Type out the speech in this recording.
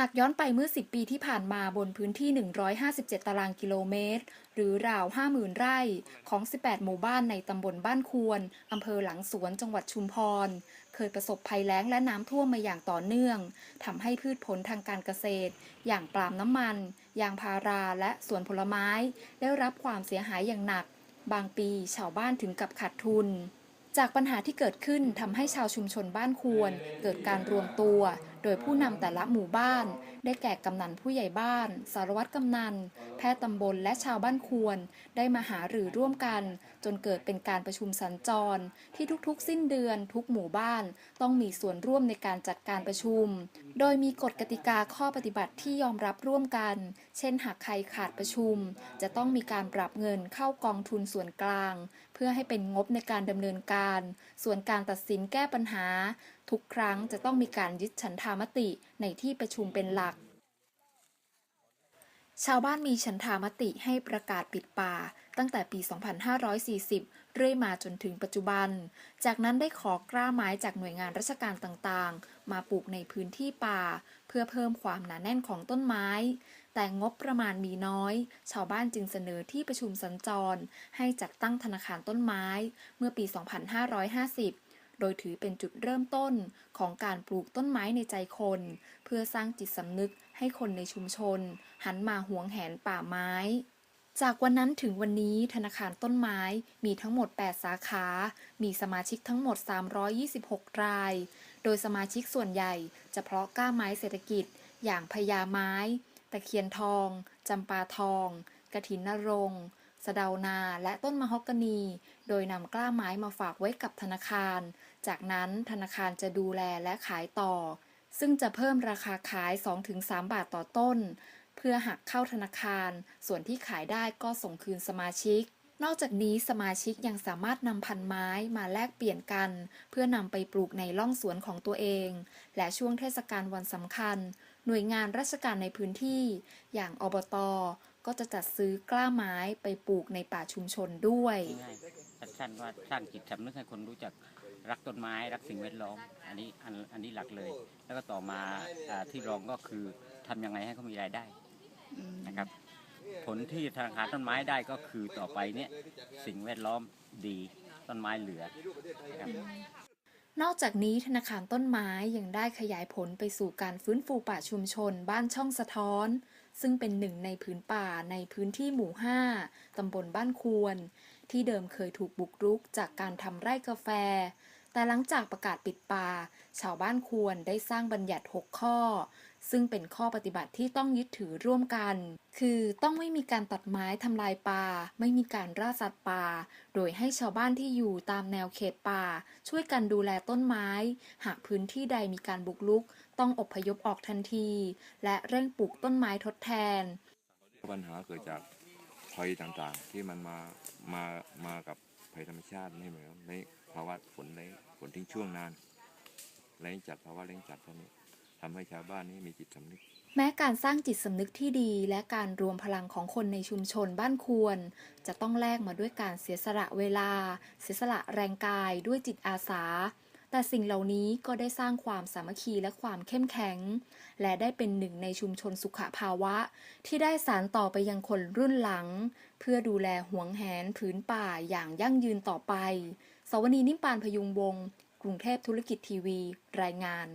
หากย้อนไปเมื่อ 10 ปีที่ผ่านมาบนพื้นที่ 157 ตารางกิโลเมตร หรือราว 50,000 ไร่ ของ 18 หมู่บ้านในตำบลบ้านควร อำเภอหลังสวนจังหวัดชุมพร เคยประสบภัยแล้งและน้ำท่วมมาอย่างต่อเนื่อง ทำให้พืชผลทางการเกษตร อย่างปาล์มน้ำมัน ยางพาราและสวนผลไม้ ได้รับความเสียหายอย่างหนัก บางปีชาวบ้านถึงกับขาดทุนจากปัญหาที่เกิดขึ้นทำให้ชาวชุมชนบ้านควร เกิดการรวมตัว โดยผู้นำแต่ละหมู่บ้าน ได้แก่กำนันผู้ใหญ่บ้าน สารวัตรกำนัน แพทย์ตำบลและชาวบ้านควร ได้มาหาหรือร่วมกัน จนเกิดเป็นการประชุมสัญจร ที่ทุกๆ สิ้นเดือนทุกหมู่บ้านต้องมีส่วนร่วมในการจัดการประชุม โดยมีกฎกติกาข้อปฏิบัติที่ยอมรับร่วมกัน เช่นหากใครขาดประชุม จะต้องมีการปรับเงินเข้ากองทุนส่วนกลาง เพื่อให้เป็นงบในการดำเนินการ ส่วนการตัดสินแก้ปัญหา ทุกครั้งจะต้องมีการยึดฉันทามติในที่ประชุมเป็นหลัก ชาวบ้านมีฉันทามติให้ประกาศปิดป่า ตั้งแต่ปี 2540 เรื่อยมาจนถึงปัจจุบัน จากนั้นได้ขอกล้าไม้จากหน่วยงานราชการต่างๆ มาปลูกในพื้นที่ป่า เพื่อเพิ่มความหนาแน่นของต้นไม้ แต่งบประมาณมีน้อย ชาวบ้านจึงเสนอที่ประชุมสัญจร ให้จัดตั้งธนาคารต้นไม้ เมื่อปี 2550 โดยถือเป็นจุดเริ่มต้นของการปลูกต้นไม้ในใจคน เพื่อสร้างจิตสำนึกให้คนในชุมชน หันมาหวงแหนป่าไม้ จากวันนั้นถึงวันนี้ธนาคารต้นไม้มีทั้งหมด 8 สาขา มีสมาชิกทั้งหมด 326 ราย โดยสมาชิกส่วนใหญ่จะเพาะกล้าไม้เศรษฐกิจ อย่างพญาไม้ ตะเคียนทอง จำปาทอง กระถินนรงค์ สะเดานาและต้นมะฮอกกานี โดยนำกล้าไม้มาฝากไว้กับธนาคาร จากนั้นธนาคารจะดูแลและขายต่อ ซึ่งจะเพิ่มราคาขาย 2-3 บาทต่อต้น เพื่อหักเข้าธนาคาร ส่วนที่ขายได้ก็ส่งคืนสมาชิก นอกจากนี้สมาชิกยังสามารถนำพันไม้มาแลกเปลี่ยนกัน เพื่อนำไปปลูกในร่องสวนของตัวเอง และช่วงเทศกาลวันสำคัญ หน่วยงานราชการในพื้นที่ อย่างอบต ก็จะจัดซื้อกล้าไม้ไปปลูกในป่าชุมชนด้วย ง่ายๆสั้นๆว่าสร้างจิตสำนึกให้คนรู้จักรักต้นไม้รักสิ่งแวดล้อม อันนี้อันอันนี้หลักเลย แล้วก็ต่อมาอ่าที่รองก็คือทำยังไงให้เขามีรายได้นะครับ ผลที่ธนาคารต้นไม้ได้ก็คือต่อไปเนี่ยสิ่งแวดล้อมดีต้นไม้เหลือนะครับ นอกจากนี้ธนาคารต้นไม้ยังได้ขยายผลไปสู่การฟื้นฟูป่าชุมชน บ้านช่องสะท้อน ซึ่งเป็นหนึ่งในผืนป่าในพื้นที่หมู่ 5 ตำบลบ้านควร ที่เดิมเคยถูกบุกรุกจากการทำไร่กาแฟ แต่หลังจากประกาศปิดป่า ชาวบ้านควรได้สร้างบัญญัติ 6 ข้อ ซึ่งเป็นข้อปฏิบัติที่ต้องยึดถือร่วมกัน คือต้องไม่มีการตัดไม้ทำลายป่า ไม่มีการล่าสัตว์ป่า โดยให้ชาวบ้านที่อยู่ตามแนวเขตป่า ช่วยกันดูแลต้นไม้ หากพื้นที่ใดมีการบุกรุก ต้องอพยพออกทันที และเร่งปลูกต้นไม้ทดแทน ปัญหาเกิดจากภัยต่างๆ ที่มันมามามากับภัยธรรมชาติไม่เหมือนในภาวะฝนในฝนทิ้งช่วงนานแรงจัดภาวะแรงจัดพวกนี้ทำให้ชาวบ้านนี้มีจิตสำนึกแม้การสร้างจิตสำนึกที่ดีและการรวมพลังของคนในชุมชนบ้านควร จะต้องแลกมาด้วยการเสียสละเวลา เสียสละแรงกายด้วยจิตอาสา แต่สิ่งเหล่านี้ก็ได้สร้างความสามัคคีและความเข้มแข็ง และได้เป็นหนึ่งในชุมชนสุขภาวะ ที่ได้สานต่อไปยังคนรุ่นหลัง เพื่อดูแลห่วงแหนผืนป่าอย่างยั่งยืนต่อไป สวนีนิมปานพยุงวงกรุงเทพธุรกิจทีวี รายงาน